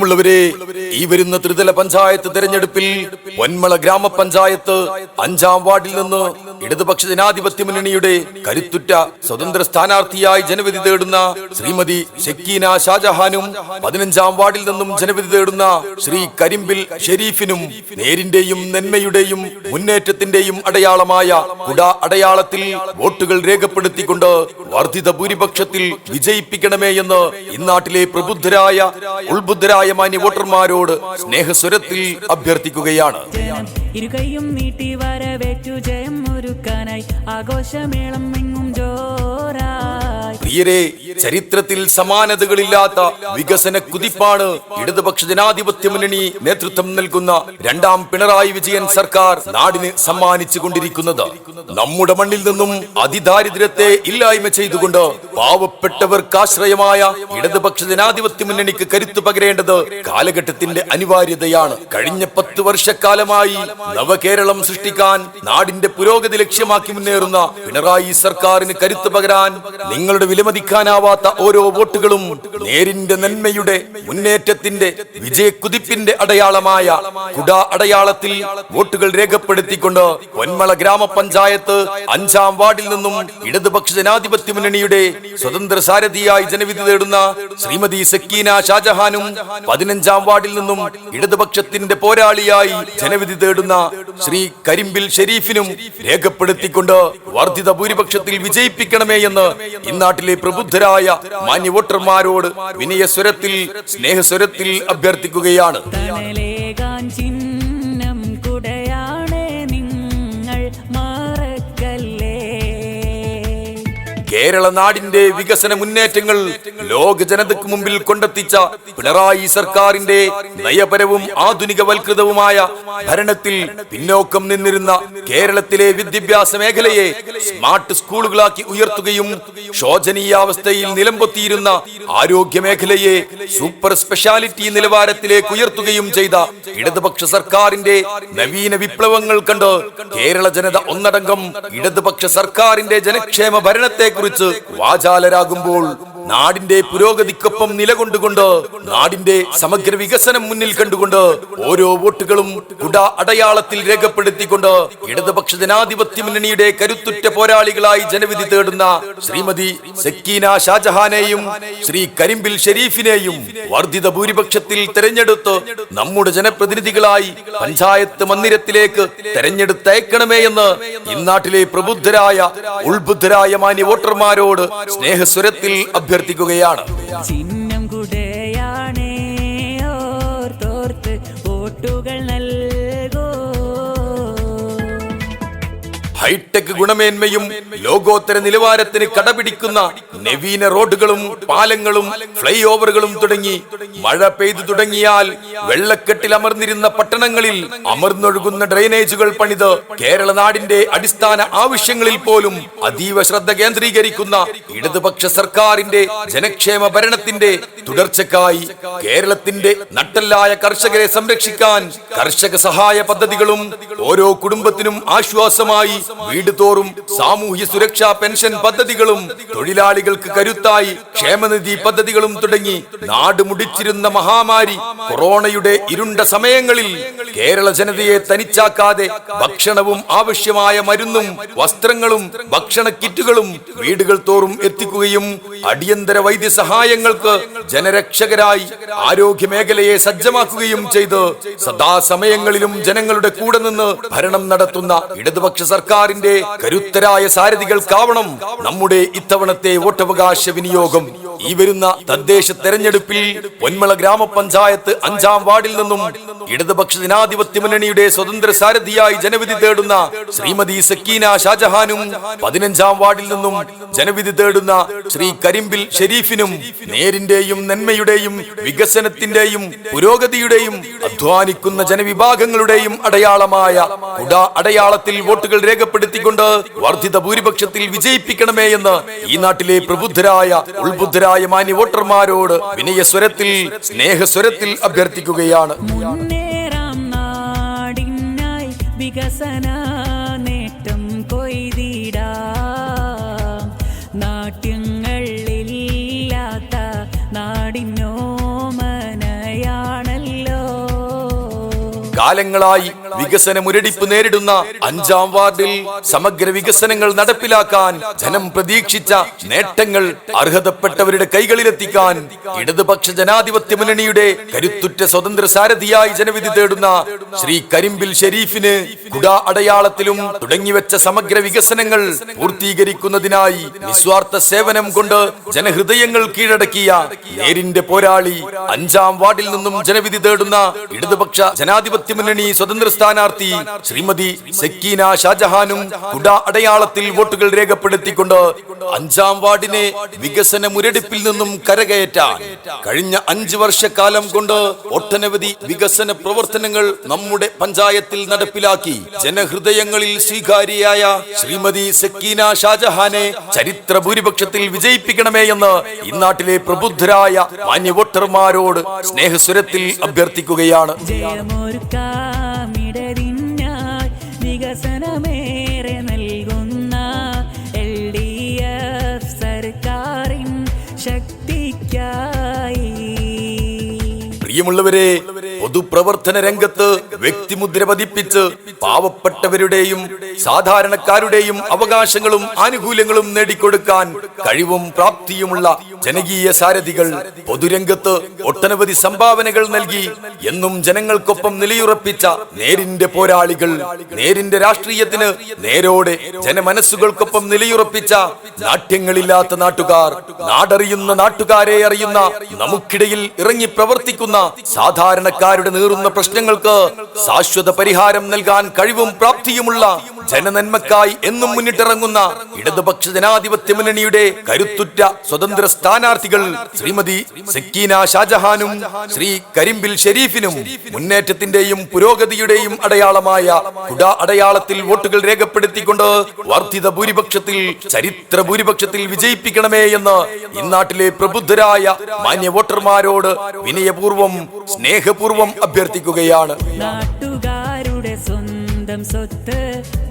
പ്രിയമുള്ളവരെ ഈ വരുന്ന ത്രിതല പഞ്ചായത്ത് തെരഞ്ഞെടുപ്പിൽ പൊന്മള ഗ്രാമപഞ്ചായത്ത് അഞ്ചാം വാർഡിൽ നിന്ന് ഇടതുപക്ഷ ജനാധിപത്യ മുന്നണിയുടെ കരുത്തുറ്റ സ്വതന്ത്ര സ്ഥാനാർത്ഥിയായി ജനവിധി തേടുന്ന ശ്രീമതി ഷക്കീന ഷാജഹാനും പതിനഞ്ചാം വാർഡിൽ നിന്നും ജനവിധി തേടുന്ന ശ്രീ കരിമ്പിൽ ഷെരീഫിനും നേരിന്റെയും നന്മയുടെയും മുന്നേറ്റത്തിന്റെയും അടയാളമായ കുട അടയാളത്തിൽ വോട്ടുകൾ രേഖപ്പെടുത്തിക്കൊണ്ട് വർദ്ധിത ഭൂരിപക്ഷത്തിൽ വിജയിപ്പിക്കണമേ എന്ന് ഇന്നാട്ടിലെ പ്രബുദ്ധരായ ഉൾബുദ്ധരായ മാന്യ വോട്ടർമാരോട് സ്നേഹസ്വരത്തിൽ അഭ്യർത്ഥിക്കുകയാണ്. ഇരുകൈയും നീട്ടി വരവേറ്റു ജയം ഒരുക്കാനായി ആഘോഷമേളം എങ്ങും ജോറായി. പ്രിയരെ ചരിത്രത്തിൽ സമാനതകളില്ലാത്ത വികസന കുതിപ്പാണ് ഇടതുപക്ഷ ജനാധിപത്യ മുന്നണി നേതൃത്വം നൽകുന്ന രണ്ടാം പിണറായി വിജയൻ സർക്കാർ നാടിന് സമ്മാനിച്ചു കൊണ്ടിരിക്കുന്നത് നമ്മുടെ മണ്ണിൽ നിന്നും അതിദാരിദ്ര്യത്തെ ഇല്ലായ്മ ചെയ്തുകൊണ്ട് പാവപ്പെട്ടവർക്ക് ആശ്രയമായ ഇടതുപക്ഷ ജനാധിപത്യ മുന്നണിക്ക് കരുത്തു പകരേണ്ടത് കാലഘട്ടത്തിന്റെ അനിവാര്യതയാണ്. കഴിഞ്ഞ പത്ത് വർഷക്കാലമായി നവകേരളം സൃഷ്ടിക്കാൻ നാടിന്റെ പുരോഗതി ലക്ഷ്യമാക്കി മുന്നേറുന്ന പിണറായി സർക്കാരിന് കരുത്തു പകരാൻ നിങ്ങളുടെ വിലമതിക്കാനാവാത്ത ഓരോ വോട്ടുകളും നേരിന്റെ നന്മയുടെ മുന്നേറ്റത്തിന്റെ വിജയക്കുതിപ്പിന്റെ അടയാളമായ കുട അടയാളത്തിൽ വോട്ടുകൾ രേഖപ്പെടുത്തിക്കൊണ്ട് പൊന്മള ഗ്രാമപഞ്ചായത്ത് അഞ്ചാം വാർഡിൽ നിന്നും ഇടതുപക്ഷ ജനാധിപത്യ മുന്നണിയുടെ സ്വതന്ത്ര സാരഥിയായി ജനവിധി തേടുന്ന ശ്രീമതി സക്കീന ഷാജഹാനും പതിനഞ്ചാം വാർഡിൽ നിന്നും ഇടതുപക്ഷത്തിന്റെ പോരാളിയായി ജനവിധി തേടുന്ന ശ്രീ കരിമ്പിൽ ഷെരീഫിനും രേഖപ്പെടുത്തിക്കൊണ്ട് വർദ്ധിത ഭൂരിപക്ഷത്തിൽ വിജയിപ്പിക്കണമേ എന്ന് ഇന്നാട്ടിലെ പ്രബുദ്ധരായ മാന്യ വോട്ടർമാരോട് വിനയസ്വരത്തിൽ സ്നേഹസ്വരത്തിൽ അഭ്യർത്ഥിക്കുകയാണ്. കേരള നാടിന്റെ വികസന മുന്നേറ്റങ്ങൾ ലോക ജനതയ്ക്ക് മുമ്പിൽ കൊണ്ടെത്തിച്ച പിണറായി സർക്കാരിന്റെ നയപരവും ആധുനികവൽകൃതവുമായ ഭരണത്തിൽ പിന്നോക്കം നിന്നിരുന്ന കേരളത്തിലെ വിദ്യാഭ്യാസ മേഖലയെ സ്മാർട്ട് സ്കൂളുകളാക്കി ഉയർത്തുകയും ശോചനീയാവസ്ഥയിൽ നിലംപൊത്തിയിരുന്ന ആരോഗ്യ മേഖലയെ സൂപ്പർ സ്പെഷ്യാലിറ്റി നിലവാരത്തിലേക്ക് ഉയർത്തുകയും ചെയ്ത ഇടതുപക്ഷ സർക്കാരിന്റെ നവീന വിപ്ലവങ്ങൾ കണ്ട് കേരള ജനത ഒന്നടങ്കം ഇടതുപക്ഷ സർക്കാരിന്റെ ജനക്ഷേമ ഭരണത്തെക്കുറിച്ച് വാചാലരാകുമ്പോൾ നാടിന്റെ പുരോഗതിക്കൊപ്പം നിലകൊണ്ടുകൊണ്ട് നാടിന്റെ സമഗ്ര വികസനം മുന്നിൽ കണ്ടുകൊണ്ട് ഓരോ വോട്ടുകളും കുട അടയാളത്തിൽ രേഖപ്പെടുത്തിക്കൊണ്ട് ഇടതുപക്ഷ ജനാധിപത്യ മുന്നണിയുടെ കരുത്തുറ്റ പോരാളികളായി ജനവിധി തേടുന്ന ശ്രീമതി സക്കീന ഷാജഹാനെയും ശ്രീ കരിമ്പിൽ ഷെരീഫിനെയും വർദ്ധിത ഭൂരിപക്ഷത്തിൽ തെരഞ്ഞെടുത്ത് നമ്മുടെ ജനപ്രതിനിധികളായി പഞ്ചായത്ത് മന്ദിരത്തിലേക്ക് തെരഞ്ഞെടുത്തയക്കണമേ എന്ന് ഇന്നാട്ടിലെ പ്രബുദ്ധരായ ഉൾബുദ്ധരായ മാന്യ വോട്ടർമാരോട് സ്നേഹസ്വരത്തിൽ അഭ്യർത്ഥിക്കുകയാണ്. ചിഹ്നം കുടയാണേ ഓർത്തോർത്ത് വോട്ടുകൾ ഹൈടെക് ഗുണമേന്മയും ലോകോത്തര നിലവാരത്തിന് കടപിടിക്കുന്ന നവീന റോഡുകളും പാലങ്ങളും ഫ്ലൈ ഓവറുകളും തുടങ്ങി മഴ പെയ്തു തുടങ്ങിയാൽ വെള്ളക്കെട്ടിൽ അമർന്നിരുന്ന പട്ടണങ്ങളിൽ അമർന്നൊഴുകുന്ന ഡ്രെയിനേജുകൾ പണിത് കേരള നാടിന്റെ അടിസ്ഥാന ആവശ്യങ്ങളിൽ പോലും അതീവ ശ്രദ്ധ കേന്ദ്രീകരിക്കുന്ന ഇടതുപക്ഷ സർക്കാരിന്റെ ജനക്ഷേമ ഭരണത്തിന്റെ തുടർച്ചക്കായി കേരളത്തിന്റെ നട്ടല്ലായ കർഷകരെ സംരക്ഷിക്കാൻ കർഷക സഹായ പദ്ധതികളും ഓരോ കുടുംബത്തിനും ആശ്വാസമായി വീട് തോറും സാമൂഹ്യ സുരക്ഷാ പെൻഷൻ പദ്ധതികളും തൊഴിലാളികൾക്ക് കരുത്തായി ക്ഷേമനിധി പദ്ധതികളും തുടങ്ങി നാട് മുടിച്ചിരുന്ന മഹാമാരി കൊറോണയുടെ ഇരുണ്ട സമയങ്ങളിൽ കേരള ജനതയെ തനിച്ചാക്കാതെ ഭക്ഷണവും ആവശ്യമായ മരുന്നും വസ്ത്രങ്ങളും ഭക്ഷണ കിറ്റുകളും വീടുകൾ തോറും എത്തിക്കുകയും അടിയന്തര വൈദ്യസഹായങ്ങൾക്ക് ജനരക്ഷകരായി ആരോഗ്യ മേഖലയെ സജ്ജമാക്കുകയും ചെയ്ത് സദാസമയങ്ങളിലും ജനങ്ങളുടെ കൂടെ നിന്ന് ഭരണം നടത്തുന്ന ഇടതുപക്ഷ സർക്കാരിന്റെ കരുത്തരായ സാരഥികൾക്കാവണം നമ്മുടെ ഇത്തവണത്തെ വോട്ടവകാശ വിനിയോഗം. ഈ വരുന്ന തദ്ദേശ തെരഞ്ഞെടുപ്പിൽ പൊന്മള ഗ്രാമപഞ്ചായത്ത് അഞ്ചാം വാർഡിൽ നിന്നും ഇടതുപക്ഷ ജനാധിപത്യ മുന്നണിയുടെ സ്വതന്ത്ര സാരഥിയായി ജനവിധി തേടുന്ന ശ്രീമതി സക്കീന ഷാജഹാനും പതിനഞ്ചാം വാർഡിൽ നിന്നും ജനവിധി തേടുന്ന ശ്രീ കരിമ്പിൽ ഷെരീഫിനും നേരിന്റെയും നന്മയുടെയും വികസനത്തിന്റെയും പുരോഗതിയുടെയും അധ്വാനിക്കുന്ന ജനവിഭാഗങ്ങളുടെയും അടയാളമായ കുട അടയാളത്തിൽ വോട്ടുകൾ രേഖപ്പെടുത്തിക്കൊണ്ട് വർദ്ധിത ഭൂരിപക്ഷത്തിൽ വിജയിപ്പിക്കണമേ എന്ന് ഈ നാട്ടിലെ പ്രബുദ്ധരായ ഉൾബുദ്ധരായ മാന്യ വോട്ടർമാരോട് വിനയ സ്വരത്തിൽ സ്നേഹ സ്വരത്തിൽ അഭ്യർത്ഥിക്കുകയാണ്. വികസന നേട്ടം കൊയ്തിടാം കാലങ്ങളായി വികസന മുരടിപ്പ് നേരിടുന്ന അഞ്ചാം വാർഡിൽ സമഗ്ര വികസനങ്ങൾ നടപ്പിലാക്കാൻ ജനം പ്രതീക്ഷിച്ച നേട്ടങ്ങൾ അർഹതപ്പെട്ടവരുടെ കൈകളിലെത്തിക്കാൻ ഇടതുപക്ഷ ജനാധിപത്യ മുന്നണിയുടെ കരുത്തുറ്റ സ്വതന്ത്ര സാരഥിയായി ജനവിധി തേടുന്ന ശ്രീ കരിമ്പിൽ ഷെരീഫിന് കുട അടയാളത്തിലും തുടങ്ങിവെച്ച സമഗ്ര വികസനങ്ങൾ പൂർത്തീകരിക്കുന്നതിനായി നിസ്വാർത്ഥ സേവനം കൊണ്ട് ജനഹൃദയങ്ങൾ കീഴടക്കിയ നേരിന്റെ പോരാളി അഞ്ചാം വാർഡിൽ നിന്നും ജനവിധി തേടുന്ന ഇടതുപക്ഷ ജനാധിപത്യ മുന്നണി സ്വതന്ത്ര സ്ഥാനാർത്ഥി ശ്രീമതി സക്കീന ഷാജഹാനും കുട അടയാളത്തിൽ വോട്ടുകൾ രേഖപ്പെടുത്തിക്കൊണ്ട് അഞ്ചാം വാർഡിനെ വികസന മുരടിപ്പിൽ നിന്നും കരകയറ്റാൻ കഴിഞ്ഞ അഞ്ചു വർഷക്കാലം കൊണ്ട് ഒട്ടനവധി വികസന പ്രവർത്തനങ്ങൾ നമ്മുടെ പഞ്ചായത്തിൽ നടപ്പിലാക്കി. ജനഹൃദയങ്ങളിൽ സ്വീകാര്യയായ ശ്രീമതി സക്കീന ഷാജഹാനെ ചരിത്ര ഭൂരിപക്ഷത്തിൽ വിജയിപ്പിക്കണമേ എന്ന് ഇന്നാട്ടിലെ പ്രബുദ്ധരായ മാന്യ വോട്ടർമാരോട് സ്നേഹസ്വരത്തിൽ അഭ്യർത്ഥിക്കുകയാണ്. ജയമൊരുക്കാമിടതിനായി വികസനമേറെ നൽകുന്ന എൽ ഡി എഫ് സർക്കാരിൻ ശക്തിക്കായി. പ്രിയമുള്ളവരെ പൊതുപ്രവർത്തന രംഗത്ത് വ്യക്തിമുദ്ര പതിപ്പിച്ച് പാവപ്പെട്ടവരുടെയും സാധാരണക്കാരുടെയും അവകാശങ്ങളും ആനുകൂല്യങ്ങളും നേടിക്കൊടുക്കാൻ കഴിവും പ്രാപ്തിയുമുള്ള ജനകീയ സാരഥികൾ പൊതുരംഗത്ത് ഒട്ടനവധി സംഭാവനകൾ നൽകി എന്നും ജനങ്ങൾക്കൊപ്പം നിലയുറപ്പിച്ച നേരിന്റെ പോരാളികൾ നേരിന്റെ രാഷ്ട്രീയത്തിന് നേരോടെ ജനമനസ്സുകൾക്കൊപ്പം നിലയുറപ്പിച്ച നാട്യങ്ങളില്ലാത്ത നാട്ടുകാർ നാടറിയുന്ന നാട്ടുകാരെ അറിയുന്ന നമുക്കിടയിൽ ഇറങ്ങി പ്രവർത്തിക്കുന്ന സാധാരണക്കാരുടെ നീറുന്ന പ്രശ്നങ്ങൾക്ക് ശാശ്വത പരിഹാരം നൽകാൻ കഴിവും പ്രാപ്തിയുമുള്ള ജനനന്മക്കായി എന്നും മുന്നിട്ടിറങ്ങുന്ന ഇടതുപക്ഷ ജനാധിപത്യ മുന്നണിയുടെ കരുത്തുറ്റ സ്വതന്ത്ര സ്ഥാനാർത്ഥികൾ ശ്രീമതി സക്കീന ഷാജഹാനും ശ്രീ കരിമ്പിൽ ഷെരീഫിനും മുന്നേറ്റത്തിന്റെയും പുരോഗതിയുടെയും അടയാളമായ കുട അടയാളത്തിൽ വോട്ടുകൾ രേഖപ്പെടുത്തിക്കൊണ്ട് വർദ്ധിത ഭൂരിപക്ഷത്തിൽ ചരിത്ര ഭൂരിപക്ഷത്തിൽ വിജയിപ്പിക്കണമേ എന്ന് ഇന്നാട്ടിലെ പ്രബുദ്ധരായ മാന്യ വോട്ടർമാരോട് വിനയപൂർവം സ്നേഹപൂർവം അഭ്യർത്ഥിക്കുകയാണ്. നാട്ടുകാരുടെ സ്വന്തം സ്വത്ത്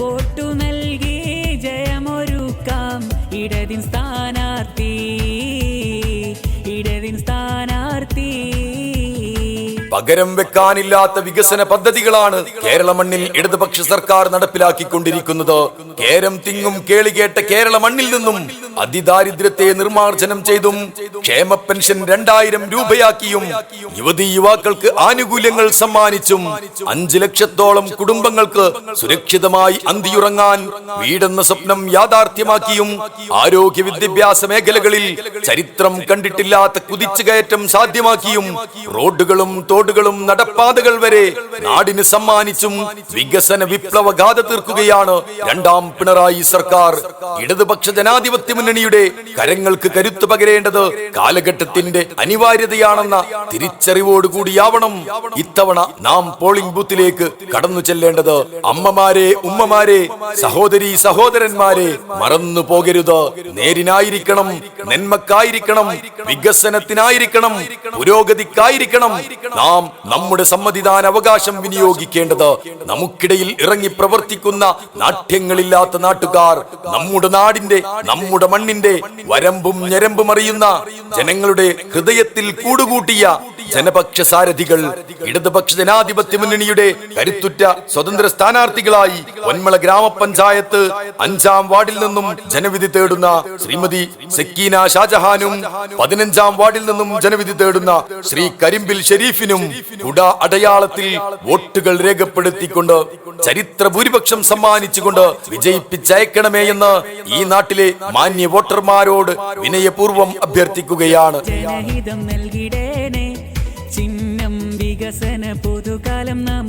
വോട്ടു നൽകി ജയമൊരുക്കാം. ഇടതിൻ സ്ഥാനാർത്ഥി ഇടതിൻ സ്ഥാനാർത്ഥി. പകരം വെക്കാനില്ലാത്ത വികസന പദ്ധതികളാണ് കേരള മണ്ണിൽ ഇടതുപക്ഷ സർക്കാർ നടപ്പിലാക്കിക്കൊണ്ടിരിക്കുന്നത്. കേരം തിങ്ങും കേളികേട്ട കേരള മണ്ണിൽ നിന്നും അതിദാരിദ്ര്യത്തെ നിർമ്മാർജനം ചെയ്തും ക്ഷേമ പെൻഷൻ രണ്ടായിരം രൂപയാക്കിയും യുവതി യുവാക്കൾക്ക് ആനുകൂല്യങ്ങൾ സമ്മാനിച്ചും അഞ്ചു ലക്ഷത്തോളം കുടുംബങ്ങൾക്ക് സുരക്ഷിതമായി അന്തിയുറങ്ങാൻ വീടെന്ന സ്വപ്നം യാഥാർത്ഥ്യമാക്കിയും ആരോഗ്യ വിദ്യാഭ്യാസ മേഖലകളിൽ ചരിത്രം കണ്ടിട്ടില്ലാത്ത കുതിച്ചുകയറ്റം സാധ്യമാക്കിയും റോഡുകളും തോടുകളും നടപ്പാതകൾ വരെ നാടിന് സമ്മാനിച്ചും വികസന വിപ്ലവഗാഥ തീർക്കുകയാണ് രണ്ടാം പിണറായി സർക്കാർ. ഇടതുപക്ഷ ജനാധിപത്യ മുന്നണിയുടെ കരങ്ങൾക്ക് കരുത്തു പകരേണ്ടത് കാലഘട്ടത്തിന്റെ അനിവാര്യതയാണെന്ന തിരിച്ചറിവോടുകൂടിയാവണം ഇത്തവണ നാം പോളിംഗ് ബൂത്തിലേക്ക് കടന്നു ചെല്ലേണ്ടത് അമ്മമാരെ ഉമ്മമാരെ സഹോദരി സഹോദരന്മാരെ മറന്നു പോകരുത്. നേരിനായിരിക്കണം നന്മക്കായിരിക്കണം വികസനത്തിനായിരിക്കണം പുരോഗതിക്കായിരിക്കണം. നാം നമ്മുടെ സമ്മതിദാന അവകാശം വിനിയോഗിക്കേണ്ടത് നമുക്കിടയിൽ ഇറങ്ങി പ്രവർത്തിക്കുന്ന നാട്യങ്ങളില്ലാത്ത നാട്ടുകാർ നമ്മുടെ നാടിന്റെ നമ്മുടെ മണ്ണിന്റെ വരമ്പും ഞരമ്പും അറിയുന്ന ജനങ്ങളുടെ ഹൃദയത്തിൽ കൂടുകൂട്ടിയ ജനപക്ഷ സാരഥികൾ ഇടതുപക്ഷ ജനാധിപത്യ മുന്നണിയുടെ കരുത്തുറ്റ സ്വതന്ത്ര സ്ഥാനാർത്ഥികളായി ഒന്മള ഗ്രാമപഞ്ചായത്ത് അഞ്ചാം വാർഡിൽ നിന്നും ജനവിധി തേടുന്ന ശ്രീമതി സക്കീന ഷാജഹാനും പതിനഞ്ചാം വാർഡിൽ നിന്നും ജനവിധി തേടുന്ന ശ്രീ കരിമ്പിൽ ഷെരീഫിനും കുട അടയാളത്തിൽ വോട്ടുകൾ രേഖപ്പെടുത്തിക്കൊണ്ട് ചരിത്ര ഭൂരിപക്ഷം സമ്മാനിച്ചുകൊണ്ട് വിജയിപ്പിച്ചയക്കണമേ എന്ന് ഈ നാട്ടിലെ മാന്യ വോട്ടർമാരോട് വിനയപൂർവം അഭ്യർത്ഥിക്കുകയാണ്. ജനഹിതം നൽകിടേനെ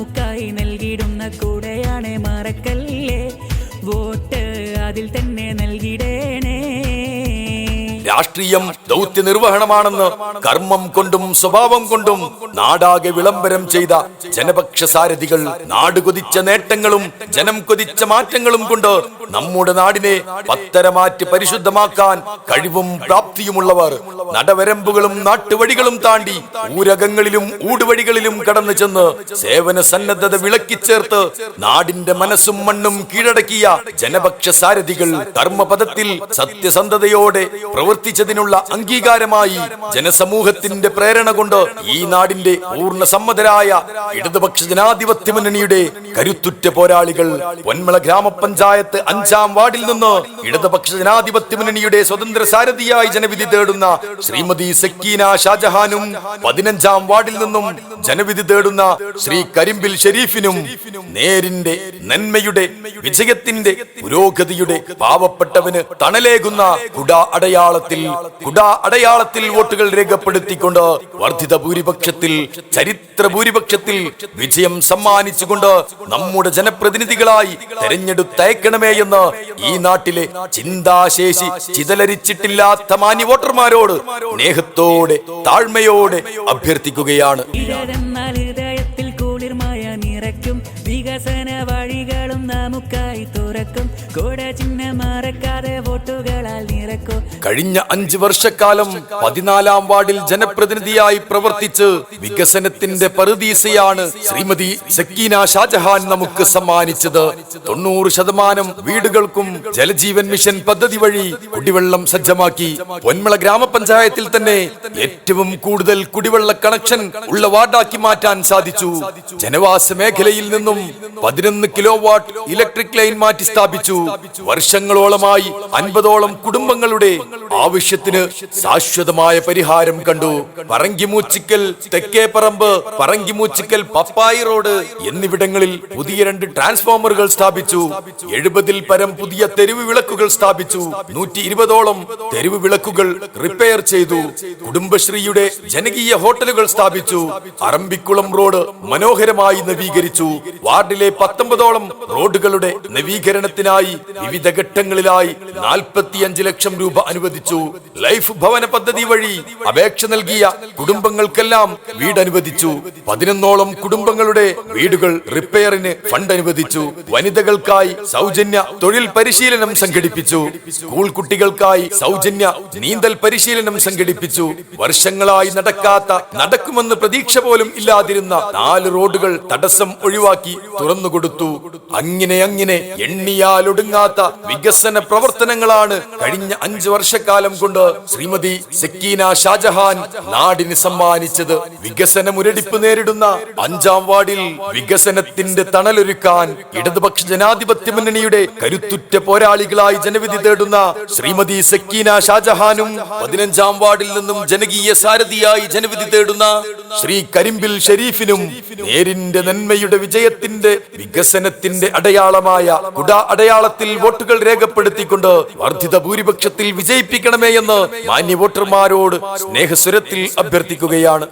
നമുക്കായി നൽകിയിടുന്ന കൂടെയാണ് മറക്കല്ലേ? വോട്ട് അതിൽ തന്നെ നൽകിടേണേ. രാഷ്ട്രീയം ദൗത്യ നിർവഹണമാണെന്ന് കർമ്മം കൊണ്ടും സ്വഭാവം കൊണ്ടും നാടാകെ വിളംബരം ചെയ്ത ജനപക്ഷ സാരഥികൾ നാട് കൊതിച്ച നേട്ടങ്ങളും ജനം കൊതിച്ച മാറ്റങ്ങളും കൊണ്ട് നമ്മുടെ നാടിനെ പത്തരമാറ്റി പരിശുദ്ധമാക്കാൻ കഴിവും പ്രാപ്തിയുമുള്ളവർ നടവരമ്പുകളും നാട്ടുവഴികളും താണ്ടി ഊരകങ്ങളിലും ഊടുവഴികളിലും കടന്നു ചെന്ന് സേവന സന്നദ്ധത വിളക്കിച്ചേർത്ത് നാടിന്റെ മനസ്സും മണ്ണും കീഴടക്കിയ ജനപക്ഷ സാരഥികൾ കർമ്മപഥത്തിൽ സത്യസന്ധതയോടെ പ്രവർത്തി പ്രവർത്തിച്ചതിനുള്ള അംഗീകാരമായി ജനസമൂഹത്തിന്റെ പ്രേരണ കൊണ്ട് ഈ നാടിന്റെ പൂർണ സമ്മതരായ ഇടതുപക്ഷ ജനാധിപത്യ മുന്നണിയുടെ കരുത്തുറ്റ പോരാളികൾ പൊന്മള ഗ്രാമപഞ്ചായത്ത് അഞ്ചാം വാർഡിൽ നിന്ന് ഇടതുപക്ഷ ജനാധിപത്യ മുന്നണിയുടെ സ്വതന്ത്ര സാരഥിയായി ജനവിധി തേടുന്ന ശ്രീമതി സക്കീന ഷാജഹാനും പതിനഞ്ചാം വാർഡിൽ നിന്നും ജനവിധി തേടുന്ന ശ്രീ കരിമ്പിൽ ഷെരീഫിനും നേരിന്റെ നന്മയുടെ വിജയത്തിന്റെ പുരോഗതിയുടെ പാവപ്പെട്ടവന് തണലേകുന്ന കുട അടയാളത്തിൽ കുട അടയാളത്തിൽ വോട്ടുകൾ രേഖപ്പെടുത്തിക്കൊണ്ട് വർദ്ധിത ഭൂരിപക്ഷത്തിൽ ചരിത്ര ഭൂരിപക്ഷത്തിൽ വിജയം സമ്മാനിച്ചുകൊണ്ട് നമ്മുടെ ജനപ്രതിനിധികളായി തെരഞ്ഞെടുത്തയക്കണമേ എന്ന് ഈ നാട്ടിലെ ചിന്താശേഷി ചിതലരിച്ചിട്ടില്ലാത്ത മാന്യ വോട്ടർമാരോട് സ്നേഹത്തോടെ താഴ്മയോടെ അഭ്യർത്ഥിക്കുകയാണ്. വികസന വഴികളും നമുക്കായി തുറക്കും. കഴിഞ്ഞ അഞ്ചു വർഷക്കാലം പതിനാലാം വാർഡിൽ ജനപ്രതിനിധിയായി പ്രവർത്തിച്ച് വികസനത്തിന്റെ പറുദീസയാണ് ശ്രീമതി സക്കീന ഷാജഹാൻ നമുക്ക് സമ്മാനിച്ചത്. തൊണ്ണൂറ് ശതമാനം വീടുകൾക്കും ജലജീവൻ മിഷൻ പദ്ധതി വഴി കുടിവെള്ളം സജ്ജമാക്കി. പൊന്മള ഗ്രാമപഞ്ചായത്തിൽ തന്നെ ഏറ്റവും കൂടുതൽ കുടിവെള്ള കണക്ഷൻ ഉള്ള വാർഡാക്കി മാറ്റാൻ സാധിച്ചു. ജനവാസ മേഖലയിൽ നിന്നും പതിനൊന്ന് കിലോ വാട്ട് ഇലക്ട്രിക് ലൈൻ മാറ്റി സ്ഥാപിച്ചു. വർഷങ്ങളോളമായി അൻപതോളം കുടുംബങ്ങളുടെ ആവശ്യത്തിന് ശാശ്വതമായ പരിഹാരം കണ്ടു. പറങ്കിമൂച്ചിക്കൽ തെക്കേപ്പറമ്പ് പറങ്കിമൂച്ചിക്കൽ പപ്പായി റോഡ് എന്നിവിടങ്ങളിൽ പുതിയ രണ്ട് ട്രാൻസ്ഫോമറുകൾ സ്ഥാപിച്ചു. എഴുപതിൽ പരം പുതിയ തെരുവ് വിളക്കുകൾ സ്ഥാപിച്ചു. നൂറ്റി ഇരുപതോളം തെരുവ് വിളക്കുകൾ റിപ്പയർ ചെയ്തു. കുടുംബശ്രീയുടെ ജനകീയ ഹോട്ടലുകൾ സ്ഥാപിച്ചു. അറമ്പിക്കുളം റോഡ് മനോഹരമായി നവീകരിച്ചു. വാർഡിലെ പത്തൊമ്പതോളം റോഡുകളുടെ നവീകരണത്തിനായി വിവിധ ഘട്ടങ്ങളിലായി നാൽപ്പത്തിയഞ്ച് ലക്ഷം രൂപ അനുവദിച്ചു. ലൈഫ് ഭവന പദ്ധതി വഴി അപേക്ഷ നൽകിയ കുടുംബങ്ങൾക്കെല്ലാം വീട് അനുവദിച്ചു. പതിനൊന്നോളം കുടുംബങ്ങളുടെ വീടുകൾ റിപ്പയറിന് ഫണ്ട് അനുവദിച്ചു. വനിതകൾക്കായി സൗജന്യ തൊഴിൽ പരിശീലനം സംഘടിപ്പിച്ചു. സ്കൂൾ കുട്ടികൾക്കായി സൗജന്യ നീന്തൽ പരിശീലനം സംഘടിപ്പിച്ചു. വർഷങ്ങളായി നടക്കാത്ത നടക്കുമെന്ന് പ്രതീക്ഷ പോലും ഇല്ലാതിരുന്ന നാല് റോഡുകൾ തടസ്സം ഒഴിവാക്കി തുറന്നുകൊടുത്തു. അങ്ങനെ അങ്ങനെ എണ്ണിയാലൊടുങ്ങാത്ത വികസന പ്രവർത്തനങ്ങളാണ് കഴിഞ്ഞ അഞ്ചു വർഷക്കാലം കൊണ്ട് ശ്രീമതി സക്കീന ഷാജഹാൻ നാടിന് സമ്മാനിച്ചത് വികസന മുരടിപ്പ് നേരിടുന്ന അഞ്ചാം വാർഡിൽ വികസനത്തിന്റെ തണലൊരുക്കാൻ ഇടതുപക്ഷ ജനാധിപത്യ മുന്നണിയുടെ കരുത്തുറ്റ പോരാളികളായി ജനവിധി തേടുന്ന ശ്രീമതി സക്കീന ഷാജഹാനും പതിനഞ്ചാം വാർഡിൽ നിന്നും ജനകീയ സാരഥിയായി ജനവിധി തേടുന്ന ശ്രീ കരിമ്പിൽ ഷെരീഫിനും നേരിന്റെ നന്മയുടെ വിജയത്തിന്റെ വികസനത്തിന്റെ അടയാളമായ കുട അടയാളത്തിൽ വോട്ടുകൾ രേഖപ്പെടുത്തിക്കൊണ്ട് വർദ്ധിത ഭൂരിപക്ഷത്തിൽ വിജയിപ്പിക്കണമേ എന്ന് മാന്യ വോട്ടർമാരോട് സ്നേഹസ്വരത്തിൽ അഭ്യർത്ഥിക്കുകയാണ്.